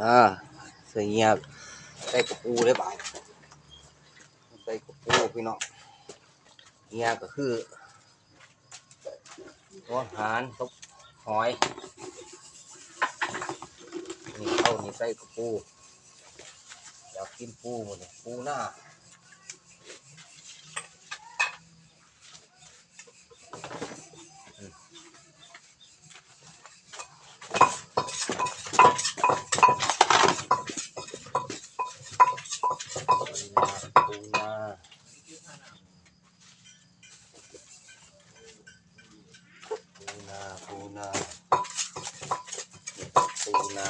อ่าส่เงียบใส่กระปูได้เปล่าใส่กระปูพี่น้องเงี้ยก็คือหัวหารกับหอยนี่เข้านี่ใส่กระปูอยากกินปูหมดเลยปูหน้า ปูนาปูนา ปูนาปูนา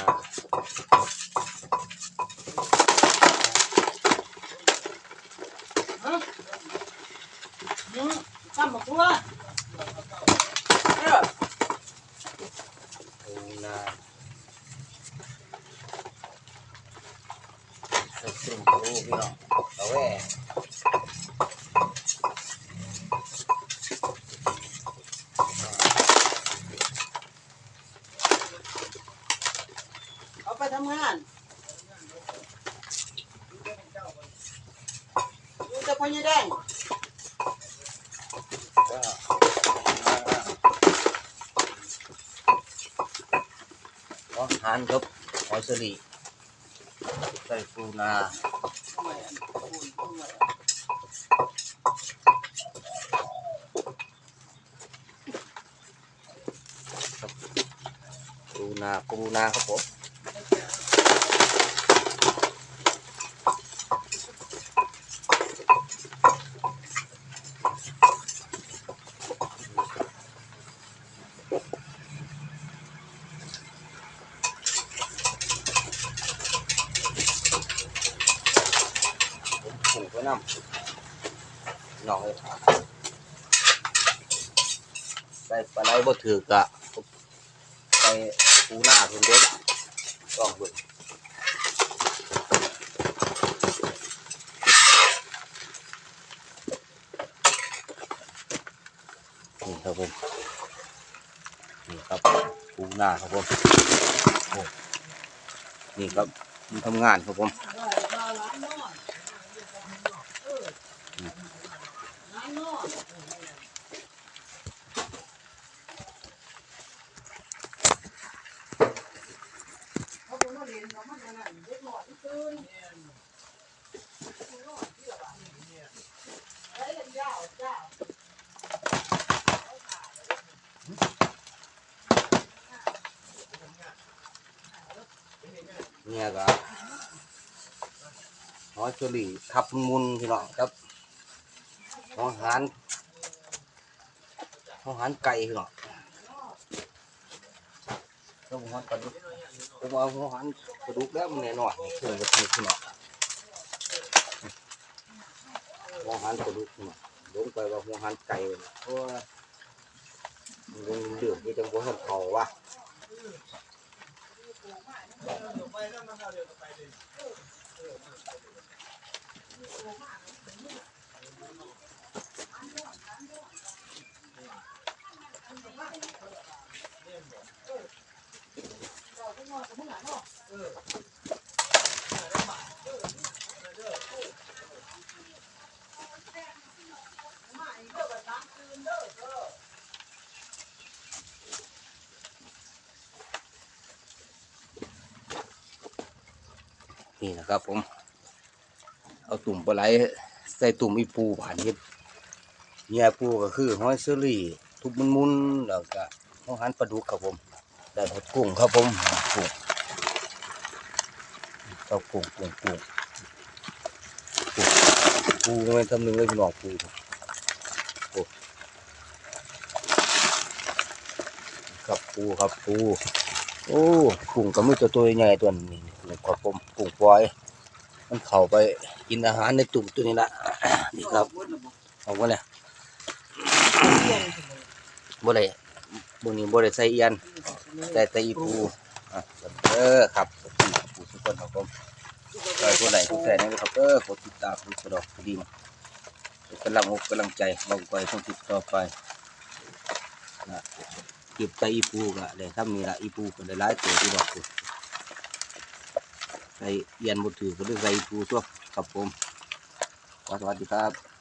อืมทำหมกตัวเออ ปูนาใส่ซุ่มปูพี่น้องเอาแหว่ เอาไปทำงานดูแต่ พญาแดงก็หอหานครับหอยสลีใส่ปูนาปูนาปูนาครับผม ผมผูกไว้น้ำน้องเลยใส่ปลาไหลบ่ถือกะไปปูหน้าเพิ่นเด้อต้องเบิ่งนี่ครับผมนี่ครับปูหน้าครับผมนี่ครับมันทำงานครับผม ร้านนอก เขาเป็นนักเรีย นเนขนาดเด็กหน่อยที่ตื่นเฮ้ยเจ้าเจ้าเนี่ยก็หอยเชอรี่ทับมุนพี่น้องครับหอยหานหอยหานไก่พี่น้อง ต้องหอยปลาดุกผมเอาหอยหานปลาดุกแล้วมันแน่นอนเครื่องกระเทียมพี่น้องหอยหานปลาดุกพี่น้องลงไปว่าหอยหานไก่เลยเพราะมันเดือดที่จังหวัดเขาว่ะ นี่นะครับผม เอาตุ่มปลาไหลใส่ตุ่มอีปูผ่านเฮ็ดเนี่ยปูก็คือห้อยเซอรี่ ทุบมุนๆแล้วก็ห้องหันปลาดุกครับผม ได้หมดกุ้งครับผมกุ้ง ก็กุ้งกุ้งกุ้งกุ้งปูก็ไม่ทำหนึ่งเลยพี่น้องปูปูครับปูครับปูโอ้กุ้งก็มือตัวตัวใหญ่ตัวนี้กุ้งครับผมกุ้งปล่อย มันเข้าไปกินอาหารในตุ่มตัวนี้ละนี่ครับเอาไว้เลยบ่ได้บ่นี้บ่ได้ใส่เอียนใส่แต่อีปูอะเออครับปูทุก คนครับผมใครคนไหนผู้ใส่นะครับเออกดติดตามกดกระดอกกระดิ่งเป็นกำลังอกกำลังใจเราไปต้องติดต่อไปนะเก็บแต่อีปูกะเลยถ้ามีละอีปูก็ได้หลายตัวที่บอกปูใส่เยียนบ่ถือก็ได้ใส่อีปูตัวครับผม สวัสดีครับ